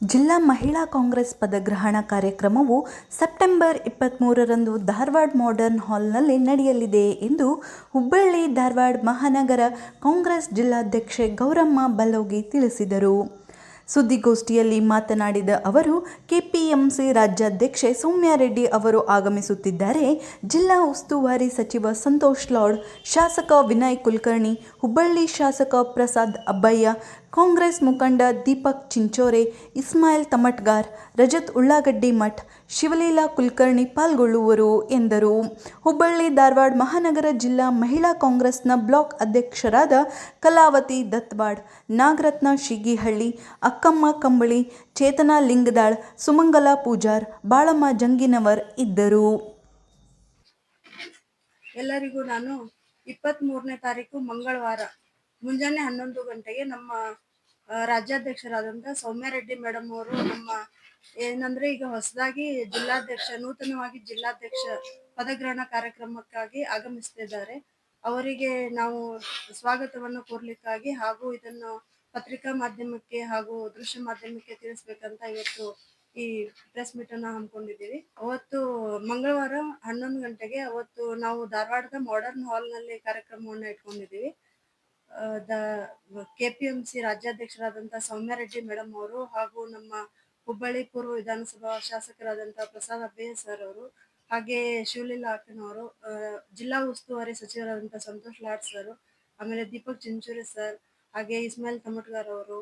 ಜಿಲ್ಲಾ ಮಹಿಳಾ ಕಾಂಗ್ರೆಸ್ ಪದಗ್ರಹಣ ಕಾರ್ಯಕ್ರಮವು ಸೆಪ್ಟೆಂಬರ್ ಇಪ್ಪತ್ತ್ಮೂರರಂದು ಧಾರವಾಡ ಮಾಡರ್ನ್ ಹಾಲ್ನಲ್ಲಿ ನಡೆಯಲಿದೆ ಎಂದು ಹುಬ್ಬಳ್ಳಿ ಧಾರವಾಡ ಮಹಾನಗರ ಕಾಂಗ್ರೆಸ್ ಜಿಲ್ಲಾಧ್ಯಕ್ಷೆ ಗೌರಮ್ಮ ಬಲೋಗಿ ತಿಳಿಸಿದರು. ಸುದ್ದಿಗೋಷ್ಠಿಯಲ್ಲಿ ಮಾತನಾಡಿದ ಅವರು, ಕೆಪಿಎಂಸಿ ರಾಜ್ಯಾಧ್ಯಕ್ಷೆ ಸೌಮ್ಯಾರೆಡ್ಡಿ ಅವರು ಆಗಮಿಸುತ್ತಿದ್ದಾರೆ. ಜಿಲ್ಲಾ ಉಸ್ತುವಾರಿ ಸಚಿವ ಸಂತೋಷ್ ಲಾಡ್, ಶಾಸಕ ವಿನಯ್ ಕುಲಕರ್ಣಿ, ಹುಬ್ಬಳ್ಳಿ ಶಾಸಕ ಪ್ರಸಾದ್ ಅಬ್ಬಯ್ಯ, ಕಾಂಗ್ರೆಸ್ ಮುಖಂಡ ದೀಪಕ್ ಚಿಂಚೋರೆ, ಇಸ್ಮಾಯಿಲ್ ತಮಟ್ಗಾರ್, ರಜತ್ ಉಳ್ಳಾಗಡ್ಡಿ ಮಠ್, ಶಿವಲೀಲಾ ಕುಲಕರ್ಣಿ ಪಾಲ್ಗೊಳ್ಳುವರು ಎಂದರು. ಹುಬ್ಬಳ್ಳಿ ಧಾರವಾಡ ಮಹಾನಗರ ಜಿಲ್ಲಾ ಮಹಿಳಾ ಕಾಂಗ್ರೆಸ್ನ ಬ್ಲಾಕ್ ಅಧ್ಯಕ್ಷರಾದ ಕಲಾವತಿ ದತ್ವಾಡ್, ನಾಗರತ್ನ ಶಿಗಿಹಳ್ಳಿ ಅಕ್ಕಮ್ಮ ಕಂಬಳಿ, ಚೇತನಾ ಲಿಂಗದಾಳ್, ಸುಮಂಗಲ ಪೂಜಾರ್, ಬಾಳಮ್ಮ ಜಂಗಿನವರ್ ಇದ್ದರು. ಎಲ್ಲರಿಗೂ ನಾನು ಇಪ್ಪತ್ತ್ ಮೂರನೇ ತಾರೀಕು ಮಂಗಳವಾರ, ಮುಂಜಾನೆ ಹನ್ನೊಂದು ಗಂಟೆಗೆ ನಮ್ಮ ರಾಜ್ಯಾಧ್ಯಕ್ಷರಾದಂಥ ಸೌಮ್ಯ ರೆಡ್ಡಿ ಮೇಡಮ್ ಅವರು ನಮ್ಮ, ಏನಂದ್ರೆ ಈಗ ಹೊಸದಾಗಿ ಜಿಲ್ಲಾಧ್ಯಕ್ಷ, ನೂತನವಾಗಿ ಜಿಲ್ಲಾಧ್ಯಕ್ಷ ಪದಗ್ರಹಣ ಕಾರ್ಯಕ್ರಮಕ್ಕಾಗಿ ಆಗಮಿಸ್ತಿದ್ದಾರೆ. ಅವರಿಗೆ ನಾವು ಸ್ವಾಗತವನ್ನು ಕೋರ್ಲಿಕ್ಕಾಗಿ ಹಾಗೂ ಇದನ್ನು ಪತ್ರಿಕಾ ಮಾಧ್ಯಮಕ್ಕೆ ಹಾಗೂ ದೃಶ್ಯ ಮಾಧ್ಯಮಕ್ಕೆ ತಿಳಿಸ್ಬೇಕಂತ ಇವತ್ತು ಈ ಪ್ರೆಸ್ ಮೀಟ್ ಅನ್ನ ಹಮ್ಮಿಕೊಂಡಿದ್ದೀವಿ. ಅವತ್ತು ಮಂಗಳವಾರ ಹನ್ನೊಂದು ಗಂಟೆಗೆ ಅವತ್ತು ನಾವು ಧಾರವಾಡದ ಮಾಡರ್ನ್ ಹಾಲ್ನಲ್ಲಿ ಕಾರ್ಯಕ್ರಮವನ್ನ ಇಟ್ಕೊಂಡಿದ್ದೀವಿ. ಕೆಪಿಎಂಸಿ ರಾಜ್ಯಾಧ್ಯಕ್ಷರಾದಂತಹ ಸೌಮ್ಯ ರೆಡ್ಡಿ ಮೇಡಮ್ ಅವರು ಹಾಗೂ ನಮ್ಮ ಹುಬ್ಬಳ್ಳಿ ಪೂರ್ವ ವಿಧಾನಸಭಾ ಶಾಸಕರಾದಂತ ಪ್ರಸಾದ್ ಅಬ್ಬಯ್ಯ ಸರ್ ಅವರು ಹಾಗೆ ಶಿವಲೀಲಾ ಅಕ್ಕನವರು ಜಿಲ್ಲಾ ಉಸ್ತುವಾರಿ ಸಚಿವರಾದಂತ ಸಂತೋಷ್ ಲಾಡ್ ಸರ್ ಆಮೇಲೆ ದೀಪಕ್ ಚಿಂಚೂರಿ ಸರ್ ಹಾಗೆ ಇಸ್ಮಾಯಿಲ್ ತಮಟ್ಗಾರ್ ಅವರು,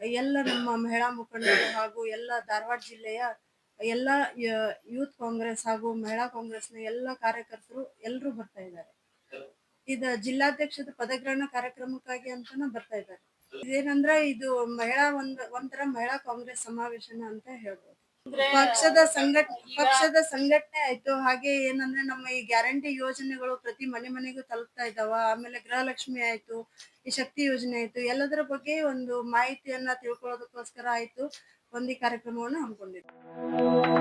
ಎಲ್ಲ ನಮ್ಮ ಮಹಿಳಾ ಮುಖಂಡರು ಹಾಗೂ ಎಲ್ಲ ಧಾರವಾಡ ಜಿಲ್ಲೆಯ ಎಲ್ಲ ಯೂತ್ ಕಾಂಗ್ರೆಸ್ ಹಾಗೂ ಮಹಿಳಾ ಕಾಂಗ್ರೆಸ್ನ ಎಲ್ಲ ಕಾರ್ಯಕರ್ತರು ಎಲ್ಲರೂ ಬರ್ತಾ ಇದ್ದಾರೆ. ಇದ ಜಿಲ್ಲಾಧ್ಯಕ್ಷದ ಪದಗ್ರಹಣ ಕಾರ್ಯಕ್ರಮಕ್ಕಾಗಿ ಅಂತಾನೂ ಬರ್ತಾ ಇದ್ದಾರೆ. ಇದೇನಂದ್ರೆ ಇದು ಮಹಿಳಾ ಒಂದ್, ಒಂಥರ ಮಹಿಳಾ ಕಾಂಗ್ರೆಸ್ ಸಮಾವೇಶನ ಅಂತ ಹೇಳ್ಬೋದು. ಪಕ್ಷದ ಸಂಘಟ ಪಕ್ಷದ ಸಂಘಟನೆ ಆಯ್ತು. ಹಾಗೆ ಏನಂದ್ರೆ ನಮ್ಮ ಈ ಗ್ಯಾರಂಟಿ ಯೋಜನೆಗಳು ಪ್ರತಿ ಮನೆ ಮನೆಗೂ ತಲುಪ್ತಾ ಇದಾವ. ಆಮೇಲೆ ಗೃಹಲಕ್ಷ್ಮಿ ಆಯ್ತು ಈ ಶಕ್ತಿ ಯೋಜನೆ ಆಯ್ತು. ಎಲ್ಲದರ ಬಗ್ಗೆ ಒಂದು ಮಾಹಿತಿಯನ್ನ ತಿಳ್ಕೊಳ್ಳೋದಕ್ಕೋಸ್ಕರ ಆಯ್ತು. ಒಂದು ಕಾರ್ಯಕ್ರಮವನ್ನು ಹಮ್ಮಿಕೊಂಡಿದ್ವಿ.